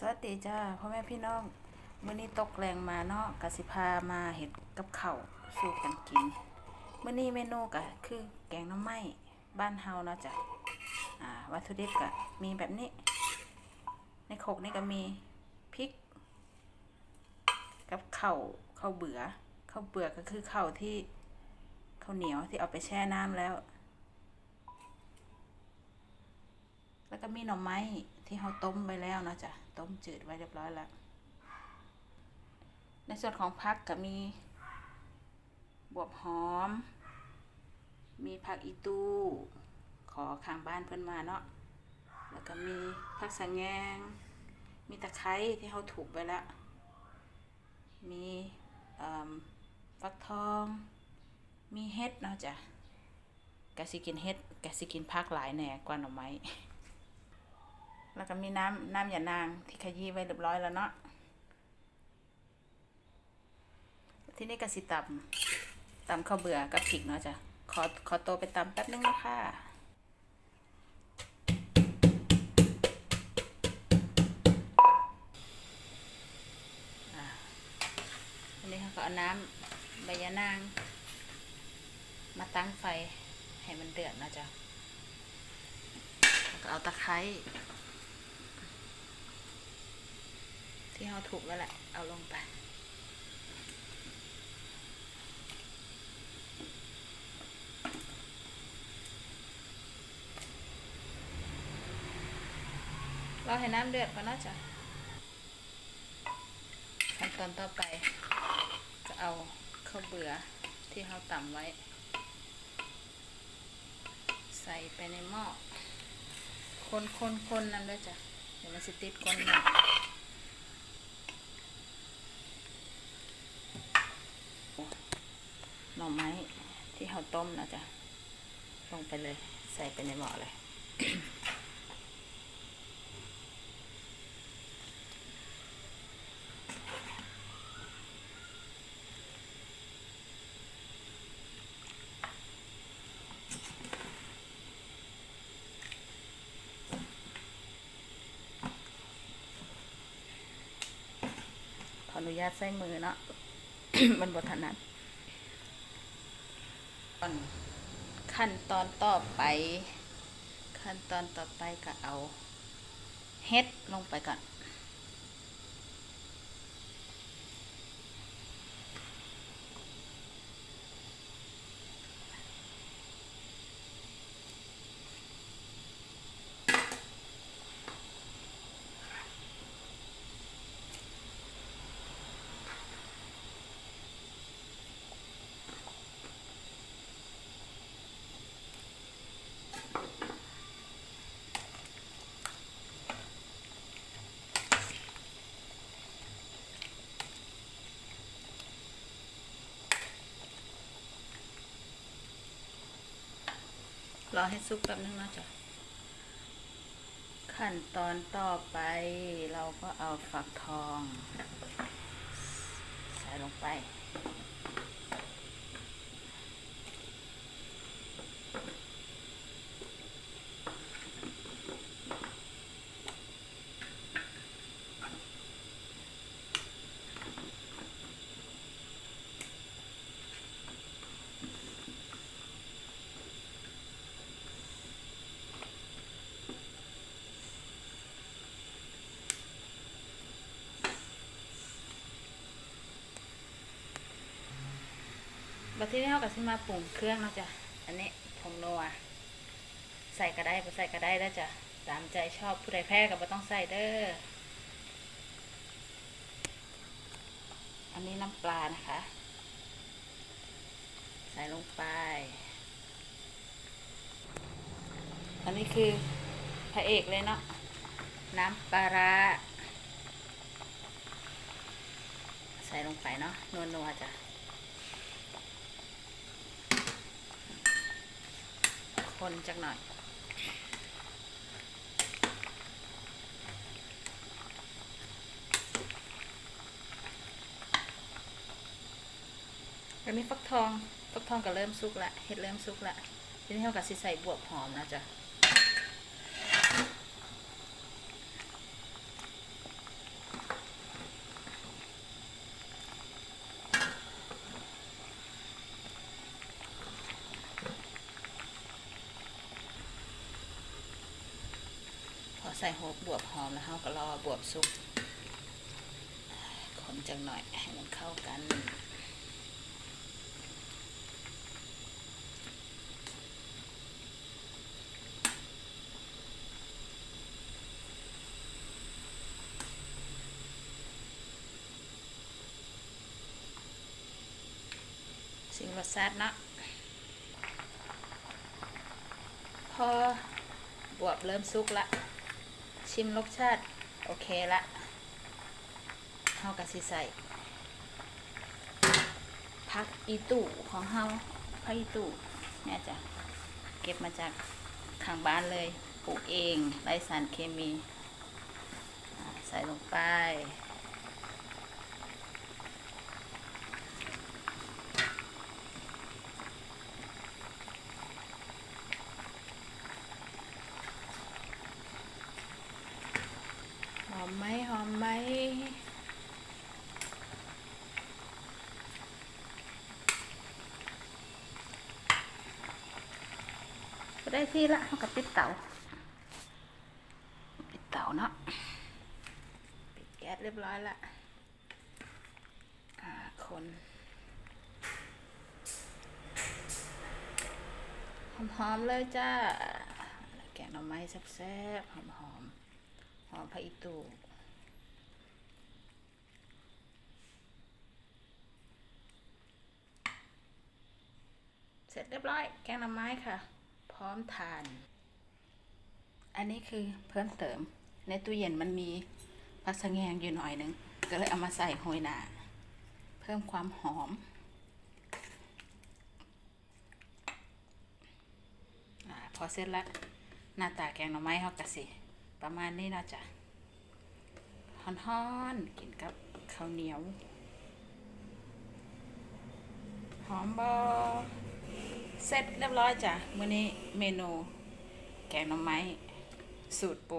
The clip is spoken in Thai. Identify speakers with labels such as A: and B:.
A: สวัสดีจ้าพ่อแม่พี่น้องมื้อนี้ตกแรงมาเนาะกสิพามาเห็ดกับข้าวสู่กันกินมื้อนี้เมนูก็คือแกงน้ำไม้บ้านเฮาเนาะจ้ะอ่าวัตถุดิบก็มีแบบนี้ ในโคกนี่ก็มีพริก กับข้าวข้าวเบื่อข้าวเบื่อก็คือข้าวที่ข้าวเหนียวที่เอาไปแช่น้ำแล้ว แล้วก็มีหน่อไม้ที่เราต้มไว้แล้วเนาะจ้ะ ต้มจืดไว้เรียบร้อยแล้ว ในส่วนของผักก็มี บวบหอม มีผักอีตู้ ขอข้างบ้านเพิ่นมาเนาะ แล้วก็มีผักสะแงง มีตะไคร้ที่เขาถูกไว้แล้ว มีฟักทอง มีเห็ดเนาะจ้ะกะสิกินเห็ดกะสิกินผักหลายแหน่กว่าหน่อไม้ แล้วก็มีน้ำน้ำยานางที่ขยี้ไว้เรียบร้อยแล้วเนาะที่นี่ก็สิตำตำข้าวเบื่อกับผิกเนาะจ้ะขอขอตไปตำแป๊บนึงนะคะอะอันนี้เขาก็เอาน้ำใบยานาง มาตั้งไฟให้มันเดือดเนาะจ้ะแล้วก็เอาตะไคร้ ที่เราถูกแล้วแหละ เอาลงไป เราให้น้ำเดือดก่อนนะจ๊ะขั้นตอนต่อไป จะเอาข้าวเบื่อที่เราตำไว้ ใส่ไปในหม้อคนคนนนั่นด้วยจ้ะ เดี๋ยวมันสิติดก้นหม้อ หน่อไม้ที่เขาต้มนะจ๊ะลงไปเลย ใส่ไปในหม้อเลย ขออนุญาตใส่มือเนาะมันบทถนัด อนขั้นตอนต่อไป ขั้นตอนต่อไปก็เอาเฮ็ดลงไปก่อน รอให้สุกแป๊บนึงนะจ๊ะขั้นตอนต่อไปเราก็เอาฝักทอง ใส่ลงไป บัดที่นี้เราก็สิมาปรุงเครื่องเนาะจ้ะอันนี้ผงนัวใส่ก็ได้บ่ใส่ก็ได้แล้วจ้ะ ตามใจชอบผู้ใดแพ้ก็บ่ต้องใส่เด้อ อันนี้น้ำปลานะคะ ใส่ลงไป อันนี้คือพระเอกเลยเนาะ น้ำปลาร้าใส่ลงไปเนาะนัวๆจ้ะ คนจักหน่อยแล้วมีฟักทอง ฟักทองก็เริ่มสุกละเห็ดเริ่มสุกละทีนี้เราก็สิใส่บวบหอมนะจ๊ะ ใส่หกบวบหอมแล้วเราก็รอบวบสุกคนจังหน่อยให้มันเข้ากันสิ่งรสชาติเนาะพอบวบเริ่มสุกละ ชิมรสชาติ โอเคละเฮากะสิใส่พักอีตู่ของเฮาพักอีตู่เนี่ยจ้ะเก็บมาจากข้างบ้านเลยปลูกเองไร้สารเคมี ใส่ลงไป หอมไหมหอมไหม ก็ได้ที่ละเอากับปิดเตาปิดเตาเนาะปิดแก๊สเรียบร้อยละอ่าคนหอมๆเลยจ้า แกงหน่อไม้แซ่บๆหอมๆหอมผักอีตูเสร็จเรียบร้อย แกงหน่อไม้ค่ะ พร้อมทาน อันนี้คือเพิ่มเติม ในตู้เย็นมันมีผักสะแงงอยู่หน่อยหนึงก็เลยเอามาใส่โหยหนาเพิ่มความหอมอาพอเสร็จแล้วหน้าตาแกงหน่อไม้เขากะสิ ประมาณนี้นะจ้ะฮ้อนๆกินกับข้าวเหนียว หอมบอ เสร็จเรียบร้อยจ้ะมื้อนี้เมนู แกงหน่อไม้สูตรโปร